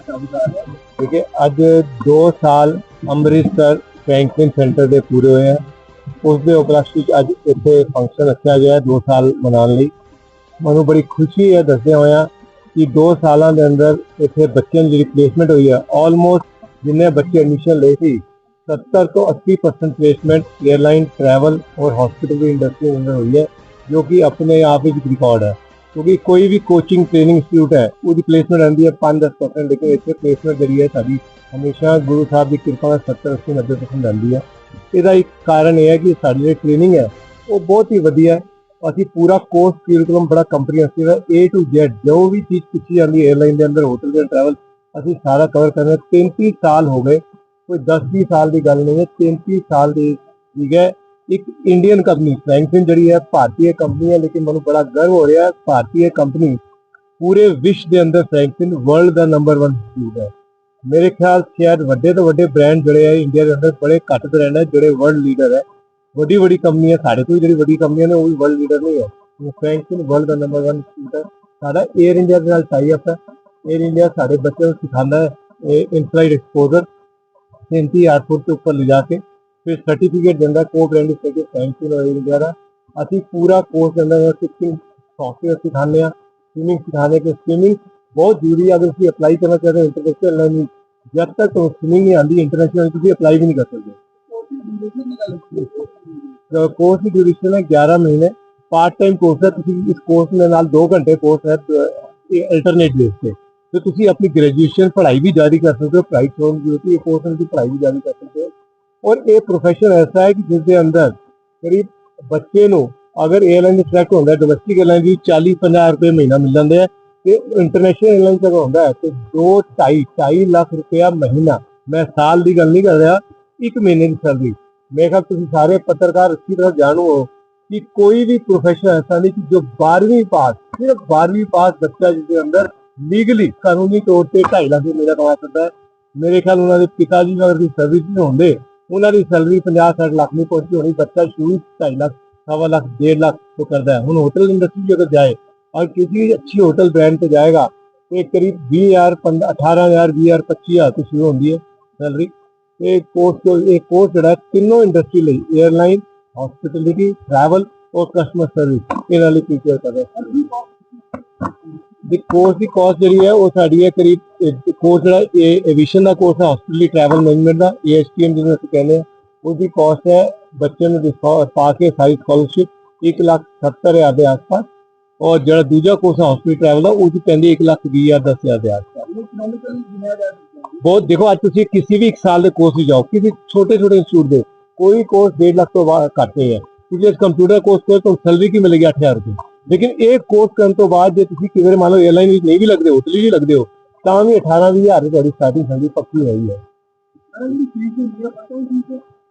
ਠੀਕ ਹੈ ਅੱਜ 2 ਸਾਲ ਅੰਮ੍ਰਿਤਸਰ ਫ੍ਰੈਂਕਲਿਨ ਸੈਂਟਰ ਦੇ ਪੂਰੇ ਹੋਏ ਆ ਉਸ ਦੇ ਉਪਲਕਸ਼ ਵਿੱਚ ਅੱਜ ਇੱਥੇ ਫੰਕਸ਼ਨ ਰੱਖਿਆ ਗਿਆ ਹੈ 2 ਸਾਲ ਮਨਾਉਣ ਲਈ ਮੈਨੂੰ ਬੜੀ ਖੁਸ਼ੀ ਹੈ ਦੱਸਦਿਆਂ ਹੋਇਆਂ ਕਿ 2 ਸਾਲਾਂ ਦੇ ਅੰਦਰ ਇੱਥੇ ਬੱਚਿਆਂ ਦੀ ਜਿਹੜੀ ਪਲੇਸਮੈਂਟ ਹੋਈ ਹੈ ਆਲਮੋਸਟ ਜਿੰਨੇ ਬੱਚੇ ਐਡਮਿਸ਼ਨ ਲਏ ਸੀ 70 ਤੋਂ 80% ਪਲੇਸਮੈਂਟ 에ਅਰਲਾਈਨ ਟਰੈਵਲ ਔਰ ਹਸਪੀਟਲ ਦੀ ਇੰਡਸਟਰੀ ਦੇ ਅੰਦਰ ਹੋਈ ਹੈ ਜੋ ਕਿ ਆਪਣੇ ਆਪ ਵਿੱਚ ਇੱਕ ਰਿਕਾਰਡ ਹੈ ਕਿਉਂਕਿ ਕੋਈ ਵੀ ਕੋਚਿੰਗ ਟ੍ਰੇਨਿੰਗ ਇੰਸਟੀਚਿਊਟ ਹੈ, ਉਹਦੀ ਪਲੇਸਮੈਂਟ ਆਉਂਦੀ ਹੈ 5-10% ਲੇਕਿਨ ਇੱਥੇ ਪਲੇਸਮੈਂਟ ਜਿਹੜੀ ਹੈ ਸਾਡੀ ਹਮੇਸ਼ਾ ਗੁਰੂ ਸਾਹਿਬ ਦੀ ਕਿਰਪਾ ਨਾਲ 70 80 90% ਆਉਂਦੀ ਹੈ। ਇਹਦਾ ਇੱਕ ਕਾਰਨ ਇਹ ਹੈ ਕਿ ਸਾਡੀ ਜਿਹੜੀ ਟ੍ਰੇਨਿੰਗ ਹੈ, ਉਹ ਬਹੁਤ ਹੀ ਵਧੀਆ ਹੈ। ਅਸੀਂ ਪੂਰਾ ਕੋਰਸ ਕਰਿਕੂਲਮ ਬੜਾ ਕੰਪਰੀਹੈਂਸਿਵ ਹੈ। A to Z, ਜੋ ਵੀ ਚੀਜ਼ ਪੁੱਛੀ ਜਾਂਦੀ ਹੈ 에ਅਰਲਾਈਨ ਦੇ ਅੰਦਰ ਹੋਟਲ ਦੇ ਟਰੈਵਲ ਅਸੀਂ ਸਾਰਾ ਕਵਰ ਕਰ ਰਹੇ ਹਾਂ 33 ਸਾਲ ਹੋ ਗਏ, ਕੋਈ 10-20 ਸਾਲ ਦੀ ਗੱਲ ਨਹੀਂ ਹੈ। 33 ਸਾਲ ਦੀ, ਠੀਕ ਹੈ। एक इंडियन कंपनी फ्रेंकलिन जी है, भारतीय कंपनी है, लेकिन मैं बड़ा गर्व हो रहा है, भारतीय कंपनी पूरे विश्व के अंदर फ्रेंकलिन वर्ल्ड का नंबर वन स्कूल है। मेरे ख्याल शायद व्डे तो व्डे ब्रांड जोड़े है इंडिया के अंदर बड़े घट ब्रांड है, जोड़े वर्ल्ड लीडर है। वो वही कंपनी है, साढ़े तो जो वही कंपनी ने वर्ल्ड लीडर नहीं है। फ्रेंकलिन वर्ल्ड का नंबर वन स्कूल है। सारा एयर इंडिया के टाइप है। एयर इंडिया साढ़े बच्चों सिखाता है इनफ्लाइट एक्सपोजर इनती एयरपोर्ट के उपर ले जाके। फिर सर्टिफिकेट देता को ब्रांड पैकेज सैमसंग और द्वारा ਅਸੀਂ ਪੂਰਾ ਕੋਰਸ ਦੇ ਅੰਦਰ ਸਿੱਖਿੰਗ ਸੌਫਟਵੇਅਰ ਸਿਖਾਣੇ ਆ ਸਵਿਮਿੰਗ ਸਿਖਾਣੇ ਕੇ ਸਵਿਮਿੰਗ ਬਹੁਤ ਜ਼ਰੂਰੀ ਹੈ ਅਗਰ ਤੁਸੀਂ ਅਪਲਾਈ ਕਰਨਾ ਚਾਹਦੇ ਹੋ ਇੰਟਰਨੈਸ਼ਨਲ ਲਰਨਿੰਗ ਜਦ ਤੱਕ ਤੁਹਾਨੂੰ ਸਵਿਮਿੰਗ ਨਹੀਂ ਆਂਦੀ ਇੰਟਰਨੈਸ਼ਨਲ ਤੁਸੀਂ ਅਪਲਾਈ ਵੀ ਨਹੀਂ ਕਰ ਸਕਦੇ ਕੋਰਸ ਦੀ ਡਿਊਰੇਸ਼ਨ ਹੈ 11 ਮਹੀਨੇ ਪਾਰਟ ਟਾਈਮ ਕੋਰਸ ਹੈ ਤੁਸੀਂ ਇਸ ਕੋਰਸ ਦੇ ਨਾਲ 2 ਘੰਟੇ ਕੋਰਸ ਹੈ ਅਲਟਰਨੇਟ ਬੇਸ ਤੇ तो ਤੁਸੀਂ ਆਪਣੀ ਗ੍ਰੈਜੂਏਸ਼ਨ ਪੜ੍ਹਾਈ ਵੀ ਜਾਰੀ ਕਰ ਸਕਦੇ ਹੋ ਪ੍ਰਾਈਵੇਟ ਹੋਣ ਦੀ ਹੋਤੀ ਹੈ ਕੋਰਸ ਦੀ ਪੜ੍ਹਾਈ ਵੀ ਜਾਰੀ ਕਰ ਸਕਦੇ ਹੋ ਔਰ ਇਹ ਪ੍ਰੋਫੈਸ਼ਨ ਐਸਾ ਹੈ ਕਿ ਜਿਸ ਦੇ ਅੰਦਰ ਕਰੀਬ ਬੱਚੇ ਨੂੰ ਅਗਰ ਏਅਰਲਾਈਨ ਦੇ ਸਿਲੈਕਟ ਹੁੰਦਾ ਡੋਮੈਸਟਿਕ 에ਅਰਲਾਈਨ ਦੀ 40 50 ਰੁਪਏ ਮਹੀਨਾ ਮਿਲ ਜਾਂਦੇ ਆ ਤੇ ਇੰਟਰਨੈਸ਼ਨਲ 에ਅਰਲਾਈਨ ਤੱਕ ਹੁੰਦਾ ਹੈ ਤੇ 2.5 2.5 ਲੱਖ ਰੁਪਇਆ ਮਹੀਨਾ ਮੈਂ ਸਾਲ ਦੀ ਗੱਲ ਨਹੀਂ ਕਰ ਰਿਹਾ, ਇੱਕ ਮਹੀਨੇ ਦੀ ਸੈਲਰੀ। ਮੇਰੇ ਖਿਆਲ ਤੁਸੀਂ ਸਾਰੇ ਪੱਤਰਕਾਰ ਅੱਛੀ ਤਰ੍ਹਾਂ ਜਾਣੂ ਹੋ ਕਿ ਕੋਈ ਵੀ ਪ੍ਰੋਫੈਸ਼ਨ ਐਸਾ ਨਹੀਂ ਕਿ ਜੋ 12ਵੀਂ ਪਾਸ, ਸਿਰਫ 12ਵੀਂ ਪਾਸ ਬੱਚਾ ਜਿਸਦੇ ਅੰਦਰ ਲੀਗਲੀ ਕਾਨੂੰਨੀ ਤੌਰ ਤੇ 2.5 ਲੱਖ ਰੁਪਏ ਮੇਰਾ ਕਮਾ ਸਕਦਾ ਹੈ। ਮੇਰੇ ਖਿਆਲ ਉਹਨਾਂ ਦੇ ਪਿਤਾ ਜੀ ਨਾਲ ਦੀ ਸਰਵਿਸ ਨਹੀਂ ਹੁੰਦੇ ਉਹਨਾਂ ਦੀ ਸੈਲਰੀ 50-60 ਲੱਖ ਨਹੀਂ ਪਹੁੰਚੀ, ਹੋਣੀ ਬੱਚਾ ਸ਼ੁਰੂ 2.5 ਲੱਖ, ਸਵਾ ਲੱਖ 1.5 ਲੱਖ ਉਹ ਕਰਦਾ ਹੈ। ਹੁਣ ਹੋਟਲ ਇੰਡਸਟਰੀ ਜੇ ਅਗਰ ਜਾਏ, ਔਰ ਕਿਸੇ ਅੱਛੀ ਹੋਟਲ ਬ੍ਰਾਂਡ ਤੇ ਜਾਏਗਾ, ਤੇ ਕਰੀਬ 20000 18000 20000 25000 ਤੋਂ ਸ਼ੁਰੂ ਹੁੰਦੀ ਹੈ ਸੈਲਰੀ। ਇਹ ਕੋਰਸ ਇਹ ਕੋਰਸ ਜਿਹੜਾ ਤਿੰਨੋਂ ਇੰਡਸਟਰੀ ਲਈ 에ਅਰਲਾਈਨ ਹਸਪਿਟੈਲਿਟੀ ਟਰੈਵਲ ਔਰ ਕਸਟਮਰ ਸਰਵਿਸ ਇਹਨਾਂ ਲਈ ਫੀਚਰ ਕਰਦਾ ਹੈ। ਦੀ ਕੋਰਸ ਦੀ ਕਾਸਟ ਜਿਹੜੀ ਹੈ ਉਹ ਸਾਡੀ ਹੈ ਕਰੀਬ ਕੋਰਸ ਜਿਹੜਾ ਇਹ ਐਵੀਏਸ਼ਨ ਦਾ ਕੋਰਸ ਹੈ ਹਸਪੀਟਲੀ ਟਰੈਵਲ ਮੈਨੇਜਮੈਂਟ ਦਾ ਏਐਸਟੀਐਮ ਜਿਹਨੂੰ ਅਸੀਂ ਕਹਿੰਦੇ ਆ ਉਹਦੀ ਕਾਸਟ ਹੈ ਬੱਚੇ ਨੂੰ ਪਾ ਕੇ ਸਾਰੀ ਸਕਾਲਰਸ਼ਿਪ 1 ਲੱਖ 70 ਹਜ਼ਾਰ ਦੇ ਆਸ-ਪਾਸ ਔਰ ਜਿਹੜਾ ਦੂਜਾ ਕੋਰਸ ਹੈ ਹਸਪੀਟਲ ਟਰੈਵਲ ਦਾ ਉਹ 'ਚ ਪੈਂਦੀ 1 ਲੱਖ 20 ਹਜ਼ਾਰ 10 ਹਜ਼ਾਰ ਦੇ ਆਸ-ਪਾਸ। ਬਹੁਤ ਦੇਖੋ ਅੱਜ ਤੁਸੀਂ ਕਿਸੇ ਵੀ ਇੱਕ ਸਾਲ ਦੇ ਕੋਰਸ ਵਿੱਚ ਜਾਓ ਕਿਸੇ ਛੋਟੇ ਛੋਟੇ ਇੰਸਟੀਚਿਊਟ ਦੇ ਕੋਈ ਕੋਰਸ 1.5 ਲੱਖ ਤੋਂ ਘੱਟ ਨਹੀਂ ਹੈ। ਤੁਸੀਂ ਕੰਪਿਊਟਰ ਕੋਰਸ ਕੋਲ ਤੁਹਾਨੂੰ ਸੈਲਰੀ ਕੀ ਮਿਲੇਗੀ 8000 ਰੁਪਏ? ਲੇਕਿਨ ਇਹ ਕੋਰਸ ਕਰਨ ਤੋਂ ਬਾਅਦ ਜੇ ਤੁਸੀਂ ਕਿਵੇਂ ਮੰਨ ਲਓ 에ਅਰਲਾਈਨ ਵਿੱਚ ਨਹੀਂ ਵੀ ਲੱਗਦੇ ਹੋਟਲ ਵੀ ਲੱਗਦੇ ਹੋ ਤਾਂ ਵੀ 18 20000 ਰੁਪਏ ਤੁਹਾਡੀ ਸਟਾਰਟਿੰਗ ਸੈਲਰੀ ਪੱਕੀ ਹੋਈ ਹੈ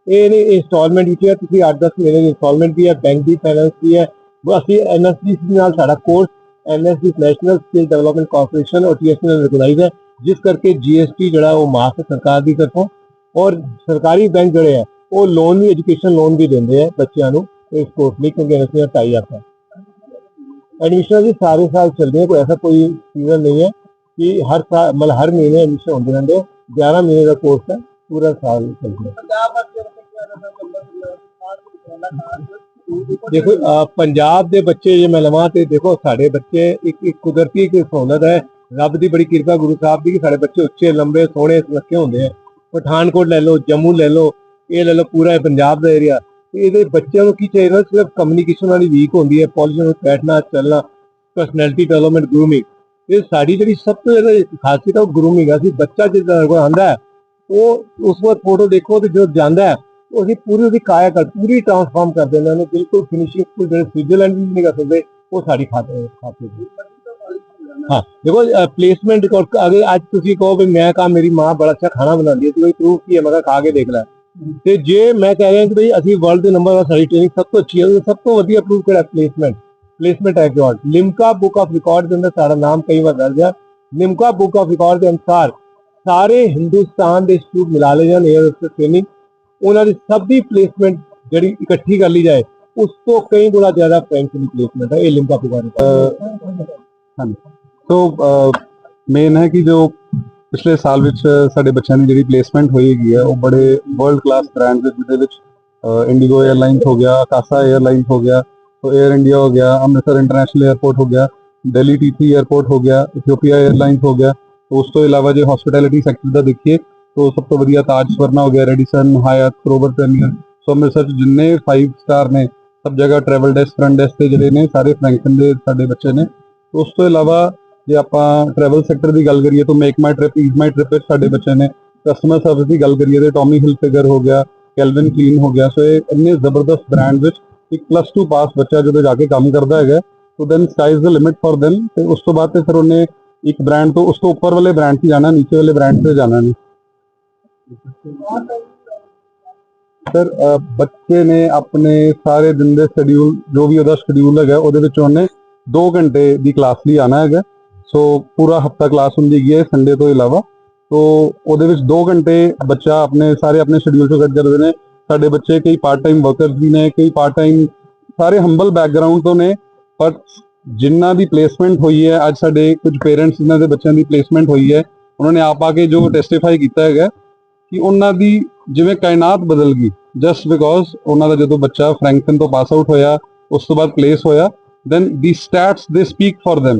ਇਹ ਨਹੀਂ ਇੰਸਟਾਲਮੈਂਟ ਵਿੱਚ ਹੈ ਤੁਸੀਂ 8-10 ਮਹੀਨੇ ਦੀ ਇੰਸਟਾਲਮੈਂਟ ਵੀ ਹੈ ਬੈਂਕ ਦੀ ਫਾਈਨੈਂਸ ਵੀ ਹੈ ਉਹ ਅਸੀਂ ਐਨਐਸਡੀ ਨਾਲ ਸਾਡਾ course NSD national skill development corporation ਔਰ ਟੀਐਸਐਨ ਰਿਕਗਨਾਈਜ਼ ਹੈ ਜਿਸ ਕਰਕੇ ਜੀਐਸਟੀ ਜਿਹੜਾ ਉਹ ਮਾਫ ਹੈ ਸਰਕਾਰ ਦੀ ਤਰਫੋਂ ਔਰ ਸਰਕਾਰੀ ਬੈਂਕ ਜਿਹੜੇ ਹੈ ਉਹ ਲੋਨ ਵੀ ਐਜੂਕੇਸ਼ਨ ਲੋਨ ਵੀ ਦਿੰਦੇ ਆ ਬੱਚਿਆਂ ਨੂੰ ਇਸ ਕੋਰਸ ਲਈ ਕਿਉਂਕਿ ਇਹਨਾਂ ਦਾ ਟਾਈ ਅਪ ਹੈ ਐਡਮਿਸ਼ਨ ਵੀ ਸਾਰੇ ਸਾਲ ਚੱਲਦੇ ਹੈ ਕੋਈ ਐਸਾ ਕੋਈ ਸੀਜ਼ਨ ਨਹੀਂ ਹੈ ਕਿ ਹਰ ਸਾਲ ਮਤਲਬ ਹਰ ਮਹੀਨੇ ਐਡਮਿਸ਼ਨ ਹੁੰਦੇ ਰਹਿੰਦੇ 11 ਮਹੀਨੇ ਦਾ ਕੋਰਸ ਹੈ ਪੂਰਾ ਸਾਲ ਚੱਲਦਾ ਦੇਖੋ ਪੰਜਾਬ ਦੇ ਬੱਚੇ ਜੇ ਮੈਂ ਲਵਾਂ ਤੇ ਦੇਖੋ ਸਾਡੇ ਬੱਚੇ ਇੱਕ ਇੱਕ ਕੁਦਰਤੀ ਇੱਕ ਸਹੂਲਤ ਹੈ। ਰੱਬ ਦੀ ਬੜੀ ਕਿਰਪਾ ਗੁਰੂ ਸਾਹਿਬ ਦੀ ਕਿ ਸਾਡੇ ਬੱਚੇ ਉੱਚੇ ਲੰਬੇ ਸੋਹਣੇ ਸੁਨੱਖੇ ਹੁੰਦੇ ਆ। ਪਠਾਨਕੋਟ ਲੈ ਲਓ ਜੰਮੂ ਲੈ ਲਓ ਇਹ ਲੈ ਲਓ ਪੂਰਾ ਪੰਜਾਬ ਦਾ ਏਰੀਆ ਇਹਦੇ ਬੱਚਿਆਂ ਨੂੰ ਕੀ ਚਾਹੀਦਾ, ਸਿਰਫ ਕਮਿਊਨੀਕੇਸ਼ਨ ਵਾਲੀ ਵੀਕ ਹੁੰਦੀ ਹੈ ਪੋਲਿਸ਼ਨ ਵਿੱਚ ਬੈਠਣਾ, ਚੱਲਣਾ ਪਰਸਨੈਲਿਟੀ ਡਿਵੈਲਪਮੈਂਟ ਗਰੂਮਿੰਗ ਇਹ ਸਾਡੀ ਜਿਹੜੀ ਸਭ ਤੋਂ ਜ਼ਿਆਦਾ ਖਾਸੀਅਤ ਹੈ ਉਹ ਗਰੂਮਿੰਗ ਆ। ਅਸੀਂ ਬੱਚਾ ਜਿੱਦਾਂ ਕੋਲ ਆਂਦਾ ਉਹ ਉਸ ਵਕਤ ਫੋਟੋ ਦੇਖੋ ਤੇ ਜਦੋਂ ਜਾਂਦਾ ਉਹ ਅਸੀਂ ਪੂਰੀ ਉਹਦੀ ਕਾਇਆ ਕਰ ਪੂਰੀ ਟ੍ਰਾਂਸਫਾਰਮ ਕਰ ਦਿੰਦੇ ਨੇ ਬਿਲਕੁਲ ਫਿਨਿਸ਼ਿੰਗ ਕੋਈ ਜਿਹੜੇ ਸਵਿਟਜ਼ਰਲੈਂਡ ਵੀ ਨਹੀਂ ਕਰ ਸਕਦੇ, ਉਹ ਸਾਡੀ ਖਾਤੇ ਖਾਤੇ ਦੀ ਹਾਂ। ਦੇਖੋ ਪਲੇਸਮੈਂਟ ਰਿਕਾਰਡ ਅਗਰ ਅੱਜ ਤੁਸੀਂ ਕਹੋ ਵੀ ਮੈਂ ਕਹਾ, ਮੇਰੀ ਮਾਂ ਬੜਾ ਅੱਛਾ ਖਾਣਾ ਬਣਾਉਂਦੀ ਹੈ ਤੁਸੀਂ ਪ੍ਰੂਫ ਕੀ ਹੈ? ਮੈਂ ਕਿਹਾ ਖਾ ਕੇ ਦੇਖ ਲੈ। ਤੇ ਜੇ ਮੈਂ ਕਹਿ ਰਿਹਾ ਕਿ ਭਈ ਅਸੀਂ ਵਰਲਡ ਦੇ ਨੰਬਰ 1 ਸਾਡੀ ਟ੍ਰੇਨਿੰਗ ਸਭ ਤੋਂ ਅੱਛੀ ਹੈ ਸਭ ਤੋਂ ਵਧੀਆ ਪ੍ਰੂਫ ਕਿਹੜਾ placement placement award Limca book of record ਦੇ ਅੰਦਰ ਸਾਡਾ ਨਾਮ ਕਈ ਵਾਰ ਦਰਜ ਹੈ ਲਿਮਕਾ ਬੁੱਕ ਆਫ ਰਿਕਾਰਡ ਦੇ ਅਨੁਸਾਰ ਸਾਰੇ ਹਿੰਦੁਸਤਾਨ ਦੇ ਇੰਸਟੀਚਿਊਟ ਮਿਲਾ ਲਏ ਜਾਣ 에ਅਰ ਹੋਸਟਸ ਟ੍ਰੇਨਿੰਗ ਉਹਨਾਂ ਦੀ ਸਭ ਦੀ ਪਲੇਸਮੈਂਟ ਜਿਹੜੀ ਇਕੱਠੀ ਕਰ ਲਈ ਜਾਏ ਉਸ ਤੋਂ ਕਈ ਗੁਣਾ ਜ਼ਿਆਦਾ ਫ੍ਰੈਂਚ ਦੀ ਪਲੇਸਮੈਂਟ ਹੈ ਇਹ ਲਿਮਕਾ ਬੁੱਕ ਆਫ ਰਿਕਾਰਡ ਹਾਂਜੀ ਸੋ ਮੇਨ ਹੈ ਕਿ ਜੋ पिछले साल ਵਿੱਚ ਸਾਡੇ ਬੱਚਿਆਂ ਦੀ ਜਿਹੜੀ ਪਲੇਸਮੈਂਟ ਹੋਈ ਹੈਗੀ ਹੈ ਉਹ ਬੜੇ ਵਰਲਡ ਕਲਾਸ ਬ੍ਰਾਂਡ ਦੇ ਜਿਹਦੇ ਵਿੱਚ ਇੰਡੀਗੋ 에ਅਰਲਾਈਨਸ हो गया तो एयर इंडिया हो गया, अमृतसर इंटरनेशनल एयरपोर्ट हो गया दिल्ली टीटी एयरपोर्ट हो गया इथियोपिया एयरलाइंस हो गया तो उस तो इलावा जो हॉस्पिटैलिटी सैक्टर का देखिए तो सब तो वजिया ताज स्वरना हो गया रेडिसन हयात सरोवर प्रीमियर सो अमृतसर जिन्ने फाइव स्टार ने, सब जगह ट्रैवल डेस्क फ्रंट डेस्क से जोड़े ने, सारे फ्रैंकन के साथ बच्चे ने तो उस तो इलावा ਜੇ ਆਪਾਂ ਟਰੈਵਲ ਸੈਕਟਰ ਦੀ ਗੱਲ ਕਰੀਏ ਤਾਂ make my trip ease my trip ਵਿੱਚ ਸਾਡੇ ਬੱਚੇ ਨੇ ਕਸਟਮਰ ਸਰਵਿਸ ਦੀ ਗੱਲ ਕਰੀਏ ਤੇ ਟੌਮੀ ਹਿਲ ਫਿਗਰ ਹੋ ਗਿਆ ਕੈਲਵਿਨ ਕਲੀਨ ਹੋ ਗਿਆ ਸੋ ਇਹ ਇੰਨੇ ਜ਼ਬਰਦਸਤ ਬ੍ਰਾਂਡ ਵਿੱਚ ਇੱਕ ਪਲੱਸ 2 ਪਾਸ ਬੱਚਾ ਜਦੋਂ ਜਾ ਕੇ ਕੰਮ ਕਰਦਾ ਹੈਗਾ so then sky is the limit for them ਤੇ ਉਸ ਤੋਂ ਬਾਅਦ ਤੇ ਫਿਰ ਉਹਨੇ ਇੱਕ ਬ੍ਰਾਂਡ ਤੋਂ ਉਸ ਤੋਂ ਉੱਪਰ ਵਾਲੇ ਬ੍ਰਾਂਡ 'ਚ ਜਾਣਾ ਨੀਚੇ ਵਾਲੇ ਬ੍ਰਾਂਡ 'ਤੇ ਜਾਣਾ ਨਹੀਂ। ਸਰ ਅਹ, ਬੱਚੇ ਨੇ ਆਪਣੇ ਸਾਰੇ ਦਿਨ ਦੇ ਸ਼ਡਿਊਲ ਜੋ ਵੀ ਉਹਦਾ ਸ਼ਡਿਊਲ ਹੈਗਾ ਉਹਦੇ ਵਿੱਚ ਉਹਨੇ 2 ਘੰਟੇ ਦੀ ਕਲਾਸ ਲਈ ਆਣਾ ਹੈਗਾ। ਸੋ ਪੂਰਾ ਹਫਤਾ ਕਲਾਸ ਹੁੰਦੀ ਹੈਗੀ ਹੈ ਸੰਡੇ ਤੋਂ ਇਲਾਵਾ। ਸੋ ਉਹਦੇ ਵਿੱਚ 2 ਘੰਟੇ ਬੱਚਾ ਆਪਣੇ, ਸਾਰੇ ਆਪਣੇ ਸ਼ਡਿਊਲ ਤੋਂ ਕੱਢ ਕਰਦੇ ਨੇ। ਸਾਡੇ ਬੱਚੇ ਕਈ ਪਾਰਟ ਟਾਈਮ ਵਰਕਰਸ ਵੀ ਨੇ, ਕਈ ਪਾਰਟ ਟਾਈਮ ਸਾਰੇ ਹੰਬਲ ਬੈਕਗ੍ਰਾਉਂਡ ਤੋਂ ਨੇ। ਪਰ ਜਿਨ੍ਹਾਂ ਦੀ ਪਲੇਸਮੈਂਟ ਹੋਈ ਹੈ, ਅੱਜ ਸਾਡੇ ਕੁਝ ਪੇਰੈਂਟਸ ਜਿਨ੍ਹਾਂ ਦੇ ਬੱਚਿਆਂ ਦੀ ਪਲੇਸਮੈਂਟ ਹੋਈ ਹੈ, ਉਹਨਾਂ ਨੇ ਆਪ ਆ ਕੇ ਜੋ ਟੈਸਟੀਫਾਈ ਕੀਤਾ ਹੈਗਾ ਕਿ ਉਹਨਾਂ ਦੀ ਜਿਵੇਂ ਕਾਇਨਾਤ ਬਦਲ ਗਈ। ਜਸਟ ਬਿਕੋਜ਼ ਉਹਨਾਂ ਦਾ ਜਦੋਂ ਬੱਚਾ ਫ੍ਰੈਂਕਟਨ ਤੋਂ ਪਾਸ ਆਊਟ ਹੋਇਆ, ਉਸ ਤੋਂ ਬਾਅਦ ਪਲੇਸ ਹੋਇਆ ਦੈਨ ਦੀ ਸਟੈਟਸ ਦੇ ਸਪੀਕ ਫॉर them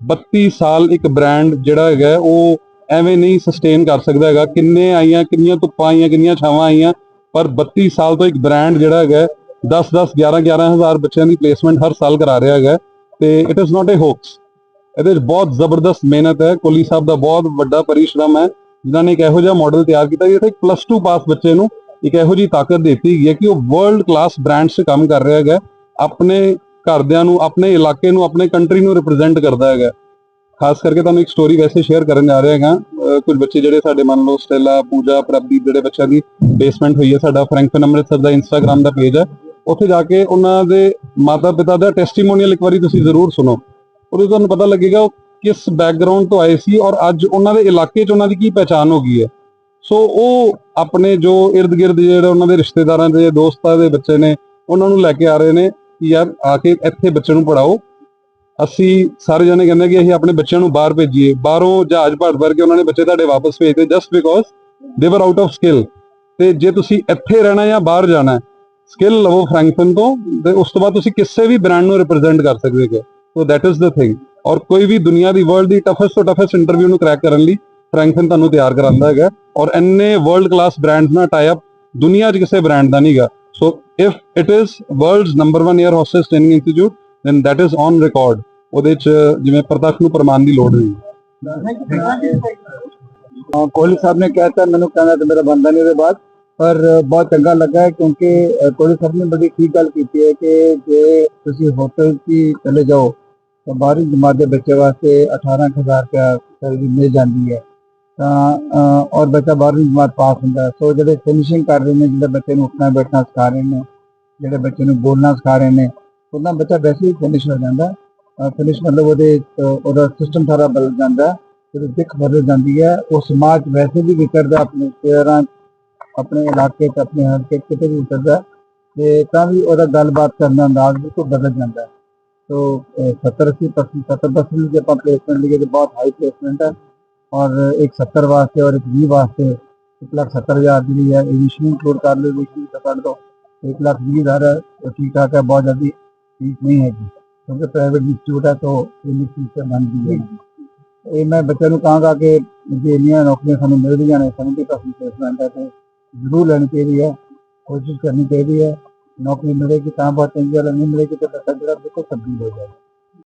32 ਸਾਲ ਇੱਕ ਬ੍ਰਾਂਡ ਜਿਹੜਾ ਹੈਗਾ, ਉਹ ਐਵੇਂ ਨਹੀਂ ਸਸਟੇਨ ਕਰ ਸਕਦਾ ਹੈਗਾ। ਕਿੰਨੇ ਆਈਆਂ, ਕਿੰਨੀਆਂ ਧੁੱਪਾਂ ਆਈਆਂ, ਕਿੰਨੀਆਂ ਛਾਵਾਂ ਆਈਆਂ, ਪਰ 32 ਸਾਲ ਤੋਂ ਇੱਕ ਬ੍ਰਾਂਡ ਜਿਹੜਾ ਹੈਗਾ 10 10 11 11000 ਬੱਚਿਆਂ ਦੀ ਪਲੇਸਮੈਂਟ ਹਰ ਸਾਲ ਕਰਾ ਰਿਹਾ ਹੈਗਾ। ਤੇ ਇਟ ਇਜ਼ ਨਾਟ ਅ ਹੋਕਸ ਇਹਦੇ ਵਿੱਚ ਬਹੁਤ ਜ਼ਬਰਦਸਤ ਮਿਹਨਤ ਹੈ। ਕੋਲੀ ਸਾਹਿਬ ਦਾ ਬਹੁਤ ਵੱਡਾ ਪਰਿਸ਼ਰਮ ਹੈ। ਜਿਨ੍ਹਾਂ ਨੇ ਇੱਕ ਇਹੋ ਜਿਹਾ ਮਾਡਲ ਤਿਆਰ ਕੀਤਾ ਜਿੱਥੇ ਇੱਕ ਪਲੱਸ 2 ਪਾਸ ਬੱਚੇ ਨੂੰ ਇੱਕ ਇਹੋ ਜਿਹੀ ਤਾਕਤ ਦਿੱਤੀ ਗਈ ਹੈ ਕਿ ਉਹ ਵਰਲਡ ਕਲਾਸ ਬ੍ਰਾਂਡਸ 'ਚ ਕੰਮ ਕਰ ਰਿਹਾ ਹੈਗਾ। ਆਪਣੇ ਘਰਦਿਆਂ ਨੂੰ, ਆਪਣੇ ਇਲਾਕੇ ਨੂੰ, ਆਪਣੇ ਕੰਟਰੀ ਨੂੰ ਰਿਪਰੈਜ਼ੈਂਟ ਕਰਦਾ ਹੈਗਾ ਖਾਸ ਕਰਕੇ ਤੁਹਾਨੂੰ ਇੱਕ ਸਟੋਰੀ ਵੈਸੇ ਸ਼ੇਅਰ ਕਰਨ ਜਾ ਰਿਹਾ ਹੈਗਾ। ਕੁਝ ਬੱਚੇ ਜਿਹੜੇ ਸਾਡੇ ਮੰਨ ਲਓ ਸਟੈਲਾ, ਪੂਜਾ, ਪ੍ਰਭਦੀਪ ਜਿਹੜੇ ਬੱਚਿਆਂ ਦੀ ਬੇਸਮੈਂਟ ਹੋਈ ਹੈ ਸਾਡਾ ਫਰੈਂਕਫਨ ਅੰਮ੍ਰਿਤਸਰ ਦਾ ਇੰਸਟਾਗ੍ਰam ਦਾ ਪੇਜ ਹੈ। ਉੱਥੇ ਜਾ ਕੇ ਉਹਨਾਂ ਦੇ ਮਾਤਾ ਪਿਤਾ ਦਾ ਟੈਸਟੀਮੋਨੀਅਲ ਇੱਕ ਵਾਰੀ ਤੁਸੀਂ ਜ਼ਰੂਰ ਸੁਣੋ। ਉਹਦੇ ਤੁਹਾਨੂੰ ਪਤਾ ਲੱਗੇਗਾ ਉਹ ਕਿਸ ਬੈਕਗ੍ਰਾਉਂਡ ਤੋਂ ਆਏ ਸੀ ਔਰ ਅੱਜ ਉਹਨਾਂ ਦੇ ਇਲਾਕੇ 'ਚ ਉਹਨਾਂ ਦੀ ਕੀ ਪਹਿਚਾਨ ਹੋ ਗਈ ਹੈ। ਸੋ ਉਹ ਆਪਣੇ ਜੋ ird ਗਿਰਦ ਜਿਹੜੇ ਉਹਨਾਂ ਦੇ ਰਿਸ਼ਤੇਦਾਰਾਂ ਦੇ ਦੋਸਤਾਂ ਦੇ ਬੱਚੇ ਨੇ, ਉਹਨਾਂ ਨੂੰ ਲੈ ਕੇ ਆ ਰਹੇ ਨੇ। ਕਿ ਯਾਰ ਆ ਕੇ ਇੱਥੇ ਬੱਚੇ ਨੂੰ ਪੜਾਓ ਅਸੀਂ ਸਾਰੇ ਜਣੇ ਕਹਿੰਦੇ ਕਿ ਅਸੀਂ ਆਪਣੇ ਬੱਚਿਆਂ ਨੂੰ ਬਾਹਰ ਭੇਜੀਏ। ਬਾਹਰੋਂ ਜਹਾਜ਼ ਭਰ ਭਰ ਕੇ ਉਹਨਾਂ ਨੇ ਬੱਚੇ ਤੁਹਾਡੇ ਵਾਪਸ ਭੇਜਦੇ ਜਸਟ ਬਿਕੋਜ਼ ਦੇ ਵਰ ਆਊਟ ਆਫ ਸਕਿੱਲ ਤੇ ਜੇ ਤੁਸੀਂ ਇੱਥੇ ਰਹਿਣਾ ਜਾਂ ਬਾਹਰ ਜਾਣਾ ਸਕਿੱਲ ਲਵੋ ਫ੍ਰੈਂਕਫਨ ਤੋਂ, ਤੇ ਉਸ ਤੋਂ ਬਾਅਦ ਤੁਸੀਂ ਕਿਸੇ ਵੀ ਬ੍ਰਾਂਡ ਨੂੰ ਰਿਪਰੈਜ਼ੈਂਟ ਕਰ ਸਕਦੇ ਹੋ। So that is the thing ਔਰ ਕੋਈ ਵੀ ਦੁਨੀਆ ਦੀ ਵਰਲਡ ਦੀ ਟਫੈਸਟ ਤੋਂ ਟਫੈਸਟ ਇੰਟਰਵਿਊ ਨੂੰ ਕ੍ਰੈਕ ਕਰਨ ਲਈ ਫ੍ਰੈਂਕਫਨ ਤੁਹਾਨੂੰ ਤਿਆਰ ਕਰਾਉਂਦਾ ਹੈਗਾ। ਔਰ ਇੰਨੇ ਵਰਲਡ ਕਲਾਸ ਬ੍ਰਾਂਡਸ ਨਾਲ ਟਾਈ ਅਪ ਦੁਨੀਆ 'ਚ ਕਿਸੇ ਬ੍ਰਾਂਡ ਦਾ ਨਹੀਂਗਾ so if it is world's number 1 air hostess training institute then that is on record. ਉਹਦੇ ਚ ਜਿਵੇਂ ਪ੍ਰਦਰਸ਼ਨ ਨੂੰ ਪ੍ਰਮਾਣ ਦੀ ਲੋੜ ਨਹੀਂ। ਕੋਹਲੀ ਸਾਹਿਬ ਨੇ ਕਹਿਤਾ ਮੈਨੂੰ ਕਹਿੰਦਾ ਤੇ ਮੇਰਾ ਬੰਦਾ ਨਹੀਂ ਉਹਦੇ ਬਾਅਦ। ਪਰ ਬਹੁਤ ਚੰਗਾ ਲੱਗਾ ਹੈ ਕਿਉਂਕਿ ਕੋਹਲੀ ਸਾਹਿਬ ਨੇ ਬੜੀ ਠੀਕ ਗੱਲ ਕੀਤੀ ਹੈ ਕਿ ਜੇ ਤੁਸੀਂ ਹੋਟਲ 'ਚ ਚਲੇ ਜਾਓ, ਤਾਂ ਬਾਹਰੀ ਜਮਾਤ ਦੇ ਬੱਚੇ ਵਾਸਤੇ 18000 ਰੁਪਏ ਮਿਲ ਜਾਂਦੀ ਹੈ। ਤਾਂ ਔਰ ਬੱਚਾ ਬਾਹਰਵੀਂ ਜਮਾਤ ਪਾਸ ਹੁੰਦਾ ਸੋ ਜਿਹੜੇ ਫਿਨਿਸ਼ਿੰਗ ਕਰ ਰਹੇ ਨੇ ਜਿਹੜੇ ਬੱਚੇ ਨੂੰ ਉੱਠਣਾ ਬੈਠਣਾ ਸਿਖਾ ਰਹੇ ਨੇ ਜਿਹੜੇ ਬੱਚੇ ਨੂੰ ਬੋਲਣਾ ਸਿਖਾ ਰਹੇ ਨੇ ਉਹਨਾਂ ਬੱਚਾ ਵੈਸੇ ਹੀ ਫਿਨਿਸ਼ ਹੋ ਜਾਂਦਾ ਫਿਨਿਸ਼ ਮਤਲਬ ਉਹਦੇ ਉਹਦਾ ਸਿਸਟਮ ਸਾਰਾ ਬਦਲ ਜਾਂਦਾ ਹੈ। ਦਿੱਖ ਬਦਲ ਜਾਂਦੀ ਹੈ ਉਹ ਸਮਾਜ ਵੈਸੇ ਵੀ ਵਿਚਰਦਾ ਆਪਣੇ ਸ਼ਹਿਰਾਂ 'ਚ, ਆਪਣੇ ਇਲਾਕੇ 'ਚ ਆਪਣੇ ਹਲਕੇ 'ਚ ਕਿਤੇ ਵੀ ਵਿਚਰਦਾ ਤੇ ਤਾਂ ਵੀ ਉਹਦਾ ਗੱਲਬਾਤ ਕਰਨ ਦਾ ਅੰਦਾਜ਼ ਬਿਲਕੁਲ ਬਦਲ ਜਾਂਦਾ ਸੋ 70 80 70 ਪਰਸੈਂਟ ਜੇ ਆਪਾਂ ਪਲੇਸਮੈਂਟ ਲਈਏ ਤਾਂ ਬਹੁਤ ਹਾਈ ਪਲੇਸਮੈਂਟ ਹੈ। ਔਰ ਇੱਕ 70 ਵਾਸਤੇ ਔਰ ਇੱਕ 20 ਵਾਸਤੇ ਇੱਕ ਲੱਖ 70 ਹਜ਼ਾਰ ਜਿਹੜੀ ਹੈ ਏਵੀਸ਼ਨ ਇੰਕਲੂਡ ਕਰ ਲਓ ਏਵੀਸ਼ਨ ਵੀ ਕੱਢ ਦੋ ਇੱਕ ਲੱਖ 20 ਹਜ਼ਾਰ ਠੀਕ ਠਾਕ ਹੈ, ਬਹੁਤ ਜਲਦੀ ਠੀਕ ਨਹੀਂ ਹੈਗੀ, ਕਿਉਂਕਿ ਪ੍ਰਾਈਵੇਟ ਇੰਸਟੀਚਿਊਟ ਹੈ ਤਾਂ ਇੰਨੀ ਫੀਸ ਤਾਂ ਬਣਦੀ ਹੈ। ਇਹ ਮੈਂ ਬੱਚਿਆਂ ਨੂੰ ਕਹਾਂਗਾ ਕਿ ਜੇ ਇੰਨੀਆਂ ਨੌਕਰੀਆਂ ਸਾਨੂੰ ਮਿਲ ਰਹੀਆਂ ਨੇ 70% ਪਲੇਸਮੈਂਟ ਹੈ ਤੇ ਜ਼ਰੂਰ ਲੈਣੀ ਚਾਹੀਦੀ ਹੈ, ਕੋਸ਼ਿਸ਼ ਕਰਨੀ ਚਾਹੀਦੀ ਹੈ। ਨੌਕਰੀ ਮਿਲੇਗੀ ਤਾਂ ਬਹੁਤ ਚੰਗੀ ਗੱਲ ਨਹੀਂ ਮਿਲੇਗੀ ਤਾਂ ਬੱਚਾ ਜਿਹੜਾ ਬਿਲਕੁਲ ਤਬਦੀਲ ਹੋ ਜਾਏਗਾ।